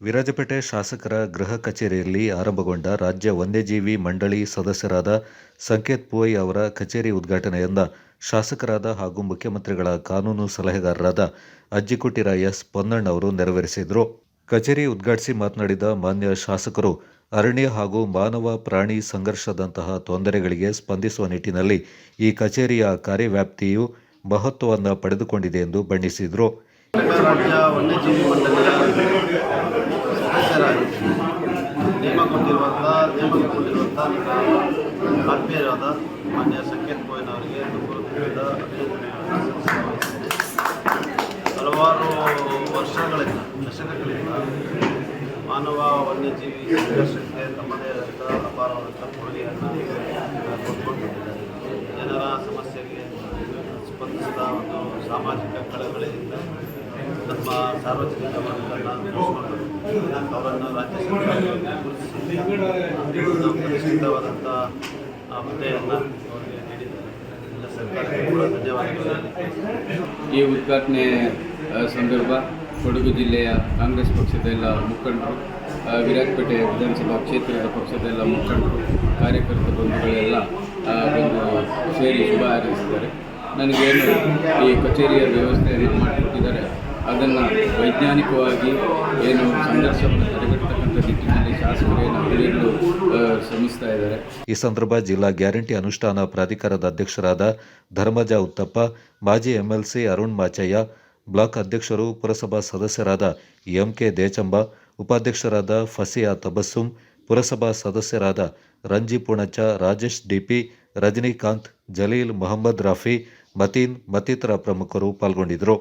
ವಿರಾಜಪೇಟೆ ಶಾಸಕರ ಗೃಹ ಕಚೇರಿಯಲ್ಲಿ ಆರಂಭಗೊಂಡ ರಾಜ್ಯ ವನ್ಯಜೀವಿ ಮಂಡಳಿ ಸದಸ್ಯರಾದ ಸಂಕೇತ್ ಪೋಯ್ ಅವರ ಕಚೇರಿ ಉದ್ಘಾಟನೆಯಿಂದ ಶಾಸಕರಾದ ಹಾಗೂ ಮುಖ್ಯಮಂತ್ರಿಗಳ ಕಾನೂನು ಸಲಹೆಗಾರರಾದ ಅಜ್ಜಿಕುಟ್ಟಿರ ಎಸ್ ಪೊನ್ನಣ್ಣ ಅವರು ನೆರವೇರಿಸಿದರು. ಕಚೇರಿ ಉದ್ಘಾಟಿಸಿ ಮಾತನಾಡಿದ ಮಾನ್ಯ ಶಾಸಕರು, ಅರಣ್ಯ ಹಾಗೂ ಮಾನವ ಪ್ರಾಣಿ ಸಂಘರ್ಷದಂತಹ ತೊಂದರೆಗಳಿಗೆ ಸ್ಪಂದಿಸುವ ನಿಟ್ಟಿನಲ್ಲಿ ಈ ಕಚೇರಿಯ ಕಾರ್ಯವ್ಯಾಪ್ತಿಯು ಮಹತ್ವವನ್ನು ಪಡೆದುಕೊಂಡಿದೆ ಎಂದು ಬಣ್ಣಿಸಿದರು. ರಾಜ್ಯ ವನ್ಯಜೀವಿ ಮಂಡಳಿಯ ಸದಸ್ಯರಾಗಿ ನೇಮಕೊಂಡಿರುವಂಥ ನೇಮಕಗೊಂಡಿರುವಂಥ ಆತ್ಮೀಯರಾದ ಮಾನ್ಯ ಸಂಕೇತ್ ಹೃದಯದ ಅಭಿನಂದನೆ ಹಲವಾರು ವರ್ಷಗಳಿಂದ, ದಶಕಗಳಿಂದ ಮಾನವ ವನ್ಯಜೀವಿ ಸಂಘರ್ಷಕ್ಕೆ ತಮ್ಮದೇ ಆದಂಥ ಅಪಾರವಾದಂಥ ಕೊಡುಗೆಯನ್ನು ಕೊಟ್ಕೊಂಡಿದ್ದಾರೆ. ಜನರ ಸಮಸ್ಯೆಗೆ ಸ್ಪಂದಿಸಿದ ಒಂದು ಸಾಮಾಜಿಕ ಕಳಕಳಿಯಿಂದ ನಮ್ಮ ಸಾರ್ವಜನಿಕ ಅವರನ್ನು ರಾಜ್ಯ ಸರ್ಕಾರ ಎಲ್ಲ ಸರ್ಕಾರಕ್ಕೆ ಈ ಉದ್ಘಾಟನೆ ಸಂದರ್ಭ ಕೊಡಗು ಜಿಲ್ಲೆಯ ಕಾಂಗ್ರೆಸ್ ಪಕ್ಷದ ಎಲ್ಲ ಮುಖಂಡರು ವಿರಾಜಪೇಟೆ ವಿಧಾನಸಭಾ ಕ್ಷೇತ್ರದ ಪಕ್ಷದ ಎಲ್ಲ ಮುಖಂಡರು, ಕಾರ್ಯಕರ್ತ ಬಂಧುಗಳೆಲ್ಲ ಬಂದು ಸೇರಿ ಶುಭ ಹಾರೈಸಿದ್ದಾರೆ. ನನಗೇನು ಈ ಕಚೇರಿಯ ವ್ಯವಸ್ಥೆಯನ್ನು ಮಾಡಿಕೊಟ್ಟಿದ್ದಾರೆ. ಅದನ್ನು ವೈಜ್ಞಾನಿಕವಾಗಿ ಏನು ಸಂಘರ್ಷವನ್ನು ತಡೆಗಟ್ಟತಕ್ಕಂಥ ನಿಟ್ಟಿನಲ್ಲಿ ಶಾಸಕರು ಏನು ಶ್ರಮಿಸ್ತಾ ಇದ್ದಾರೆ. ಈ ಸಂದರ್ಭ ಜಿಲ್ಲಾ ಗ್ಯಾರಂಟಿ ಅನುಷ್ಠಾನ ಪ್ರಾಧಿಕಾರದ ಅಧ್ಯಕ್ಷರಾದ ಧರ್ಮಜ ಉತ್ತಪ್ಪ, ಮಾಜಿ ಎಂಎಲ್ಸಿ ಅರುಣ್ ಮಾಚಯ್ಯ, ಬ್ಲಾಕ್ ಅಧ್ಯಕ್ಷರು, ಪುರಸಭಾ ಸದಸ್ಯರಾದ ಎಂಕೆ ದೇಚಂಬ, ಉಪಾಧ್ಯಕ್ಷರಾದ ಫಸಿಯಾ ತಬಸ್ಸುಂ, ಪುರಸಭಾ ಸದಸ್ಯರಾದ ರಂಜಿ ಪುಣಚ ರಾಜೇಶ್ ಡಿಪಿ, ರಜನಿಕಾಂತ್, ಜಲೀಲ್ ಮೊಹಮ್ಮದ್ ರಾಫಿ, ಮತೀನ್ ಮತ್ತಿತರ ಪ್ರಮುಖರು ಪಾಲ್ಗೊಂಡಿದ್ದರು.